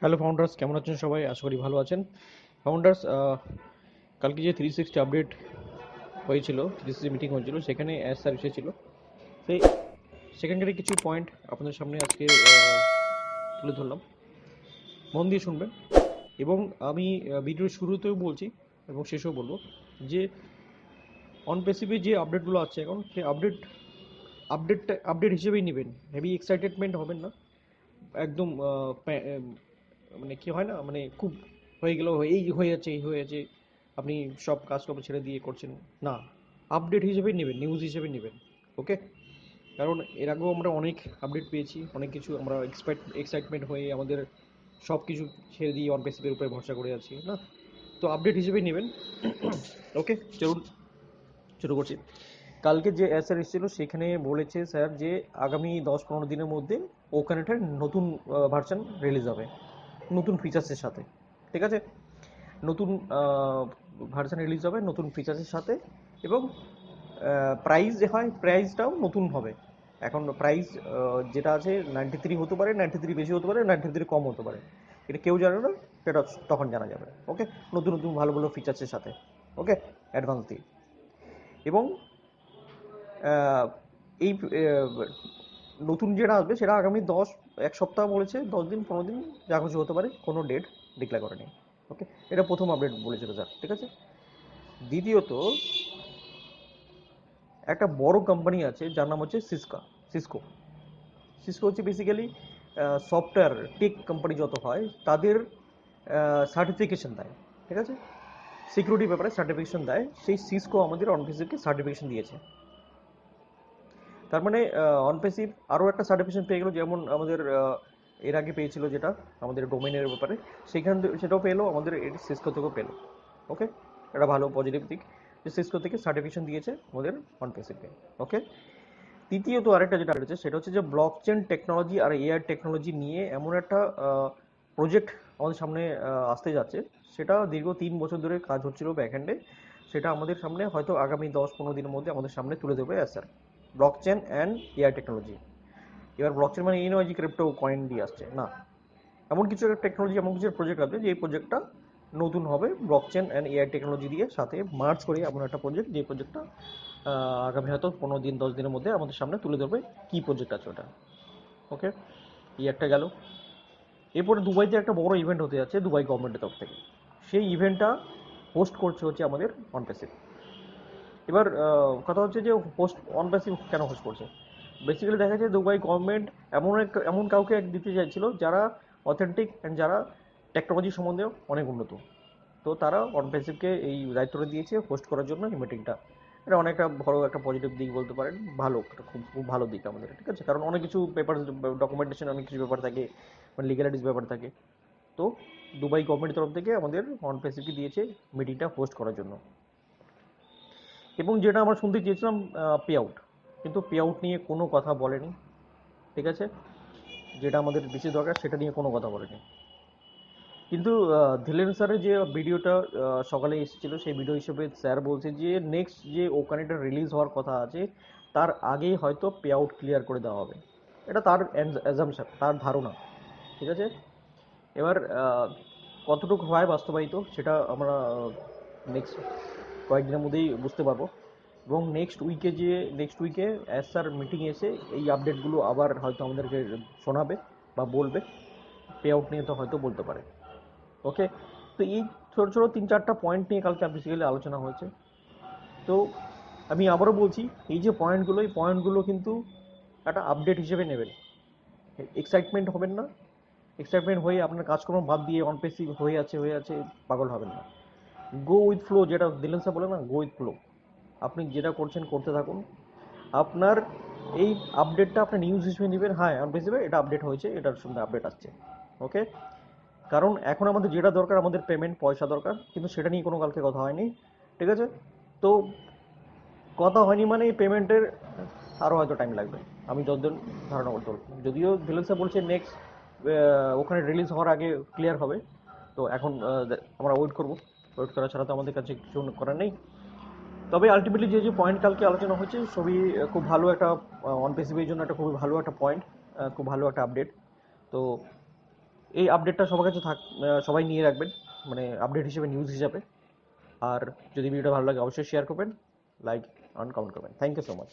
Hello founders কেমন আছেন সবাই? আশা করি ভালো আছেন। ফাউন্ডার্স কালকে যে থ্রি সিক্সটি আপডেট হয়েছিল থ্রি সিক্সটি মিটিং হয়েছিল, সেখানে অ্যাজ স্যার এসেছিল। সেই সেখানকার কিছু পয়েন্ট আপনাদের সামনে আজকে তুলে ধরলাম। মন দিয়ে শুনবেন। এবং আমি ভিডিওর শুরুতেও বলছি এবং শেষেও বলব যে অন পেসিভে যে আপডেটগুলো আছে, এখন সেই আপডেট আপডেটটা আপডেট হিসেবেই নেবেন। হেভি এক্সাইটেডমেন্ট হবেন না। একদম মানে কি হয় না মানে খুব হয়ে গেল এই হয়ে যাচ্ছে, এই হয়ে যাচ্ছে, আপনি সব কাজকর্ম ছেড়ে দিয়ে করছেন। না আপডেট হিসেবেই নেবেন নিউজ হিসেবে নেবেন ওকে কারণ এর আগেও আমরা অনেক আপডেট পেয়েছি, অনেক কিছু আমরা এক্সপেক্ট এক্সাইটমেন্ট হয়ে আমাদের সব কিছু ছেড়ে দিয়ে অন পেসিভের উপরে ভরসা করে আছি না? তো আপডেট হিসেবেই নেবেন ওকে চলুন, শুরু করছি। কালকে যে স্যার এসেছিল, সেখানে বলেছে স্যার যে আগামী দশ পনেরো দিনের মধ্যে ওখানেটার নতুন ভার্সন রিলিজ হবে। নতুন ফিচার্সের সাথে, ঠিক আছে? নতুন ভার্সান রিলিজ হবে নতুন ফিচার্সের সাথে এবং প্রাইস যে হয় প্রাইসটাও নতুন হবে। এখন প্রাইস যেটা আছে নাইনটি থ্রি হতে পারে নাইনটি থ্রি বেশি হতে পারে নাইনটি থ্রি কম হতে পারে। এটা কেউ জানে না, সেটা তখন জানা যাবে ওকে নতুন নতুন, ভালো ভালো ফিচার্সের সাথে ওকে অ্যাডভান্স দিয়ে। এবং এই নতুন যেটা আসবে সেটা আগামী দশ, এক সপ্তাহ বলেছে, দশ দিন, পনেরো দিন, যা কিছু হতে পারে, কোনো ডেট ডিক্লেয়ার করেনি। ওকে এটা প্রথম আপডেট বলেছিল স্যার ঠিক আছে? দ্বিতীয়ত, একটা বড় কোম্পানি আছে, যার নাম হচ্ছে সিসকা সিসকো সিসকো হচ্ছে বেসিক্যালি সফটওয়্যার টেক কোম্পানি যত হয়, তাদের সার্টিফিকেশন দেয়, ঠিক আছে? সিকিউরিটি ব্যাপারে সার্টিফিকেশন দেয়, সেই সিসকো আমাদের অনফিসিভকে সার্টিফিকেশন দিয়েছে। তার মানে অনপেসিভ আরও একটা সার্টিফিকেশন পেয়ে গেলো, যেমন আমাদের এর আগে পেয়েছিল যেটা, আমাদের ডোমেনের ব্যাপারে সেখান সেটাও পেল, আমাদের এটি সিসকো থেকেও পেল ওকে এটা ভালো পজিটিভ দিক, যে সিসকো থেকে সার্টিফিকেশন দিয়েছে আমাদের অনপেসিভকে ওকে তৃতীয়ত আরেকটা যেটা রয়েছে, সেটা হচ্ছে যে ব্লক চেন টেকনোলজি আর এআই টেকনোলজি নিয়ে এমন একটা প্রজেক্ট আমাদের সামনে আসতে যাচ্ছে, সেটা দীর্ঘ তিন বছর ধরে কাজ হচ্ছিল ব্যাকহ্যান্ডে সেটা আমাদের সামনে হয়তো আগামী দশ পনেরো দিনের মধ্যে আমাদের সামনে তুলে দেবে sir blockchain and AI technology এবার ব্লকচেন মানে এই নয় যে ক্রিপ্টো কয়েন দিয়ে আসছে, না। এমন কিছু একটা টেকনোলজি এমন কিছু প্রজেক্ট আছে যে প্রজেক্টটা নতুন হবে ব্লকচেন অ্যান্ড এআই টেকনোলজি দিয়ে, সাথে মার্চ করে এমন একটা প্রজেক্ট যে প্রজেক্টটা আগামী হয়তো পনেরো দিন, দশ দিনের মধ্যে আমাদের সামনে তুলে ধরবে কী প্রজেক্ট আছে ওটা। ওকে এই একটা গেল। এরপরে দুবাইতে একটা বড় ইভেন্ট হতে যাচ্ছে, দুবাই গভর্নমেন্টের তরফ থেকে। সেই ইভেন্টটা হোস্ট করছে হচ্ছে আমাদের অনপেসিভ এবার কথা হচ্ছে যে হোস্ট অনপেসিভ কেন হোস্ট করছে? বেসিক্যালি দেখা যায় দুবাই গভর্নমেন্ট এমন এক, এমন কাউকে এক দিতে চাইছিল যারা অথেন্টিক অ্যান্ড যারা টেকনোলজি সম্বন্ধে অনেক উন্নত। তো তারা অনপেসিভকে এই দায়িত্বটা দিয়েছে হোস্ট করার জন্য এই মিটিংটা এটা অনেকটা বড় একটা পজিটিভ দিক বলতে পারেন, ভালো, একটা খুব খুব ভালো দিক আমাদের, ঠিক আছে? কারণ অনেক কিছু পেপার ডকুমেন্টেশন অনেক কিছু ব্যাপার থাকে মানে লিগ্যালিটিস ব্যাপার থাকে। তো দুবাই গভর্নমেন্টের তরফ থেকে আমাদের অনপেসিভকে দিয়েছে মিটিংটা হোস্ট করার জন্য। এবং যেটা আমরা শুনতে চেয়েছিলাম পে আউট কিন্তু পে আউট নিয়ে কোনো কথা বলেনি, ঠিক আছে? যেটা আমাদের বেশি দরকার, সেটা নিয়ে কোনো কথা বলেনি। কিন্তু ধীরেন স্যারের যে ভিডিওটা সকালে এসেছিল, সেই ভিডিও হিসেবে স্যার বলছে যে নেক্সট যে ওখানেটা রিলিজ হওয়ার কথা আছে, তার আগেই হয়তো পে আউট ক্লিয়ার করে দেওয়া হবে। এটা তার অ্যাজামশন তার ধারণা, ঠিক আছে? এবার কতটুকু হয় বাস্তবায়িত, সেটা আমরা নেক্সট কয়েকদিনের মধ্যেই বুঝতে পারব। এবং নেক্সট উইকে যে নেক্সট উইকে অ্যাজ স্যার মিটিং এসে এই আপডেটগুলো আবার হয়তো আমাদেরকে শোনাবে বা বলবে। পে আউট নিয়ে তো হয়তো বলতে পারে। ওকে তো এই ছোটো ছোটো তিন চারটা পয়েন্ট নিয়ে কালকে বেসিক্যালি আলোচনা হয়েছে। তো আমি আবারও বলছি, এই যে পয়েন্টগুলো এই পয়েন্টগুলো কিন্তু একটা আপডেট হিসেবে নেবেন। এক্সাইটমেন্ট হবেন না। এক্সাইটমেন্ট হয়ে আপনার কাজকর্ম বাদ দিয়ে অনপেসি হয়ে আছে হয়ে আছে, পাগল হবেন না। গো উইথ ফ্লো যেটা দিলেন স্যার বলে না গো উইথ ফ্লো আপনি যেটা করছেন, করতে থাকুন। আপনার এই আপডেটটা আপনি নিউজ হিসেবে নেবেন। হ্যাঁ অনপেসিভে এটা আপডেট হয়েছে, এটার সঙ্গে আপডেট আসছে। ওকে কারণ এখন আমাদের যেটা দরকার, আমাদের পেমেন্ট পয়সা দরকার, কিন্তু সেটা নিয়ে কোনো কালকে কথা হয়নি। ঠিক আছে? তো কথা হয়নি মানে এই পেমেন্টের আরও হয়তো টাইম লাগবে। আমি যতদিন ধারণা করতে যদিও দিলেন স্যার বলছে নেক্সট ওখানে রিলিজ হওয়ার আগে ক্লিয়ার হবে। তো এখন আমরা ওয়েট করব। ওয়েট করা ছাড়া তো আমাদের কাছে কিছু করার নেই। তবে আলটিমেটলি যে যে পয়েন্ট কালকে আলোচনা হয়েছে সবই খুব ভালো একটা অন পেসিভের জন্য একটা খুবই ভালো একটা পয়েন্ট খুব ভালো একটা আপডেট তো এই আপডেটটা সবার কাছে থাক সবাই নিয়ে রাখবেন মানে আপডেট হিসেবে নিউজ হিসাবে। আর যদি ভিডিওটা ভালো লাগে, অবশ্যই শেয়ার করবেন লাইক অ্যান্ড কমেন্ট করবেন। Thank you so much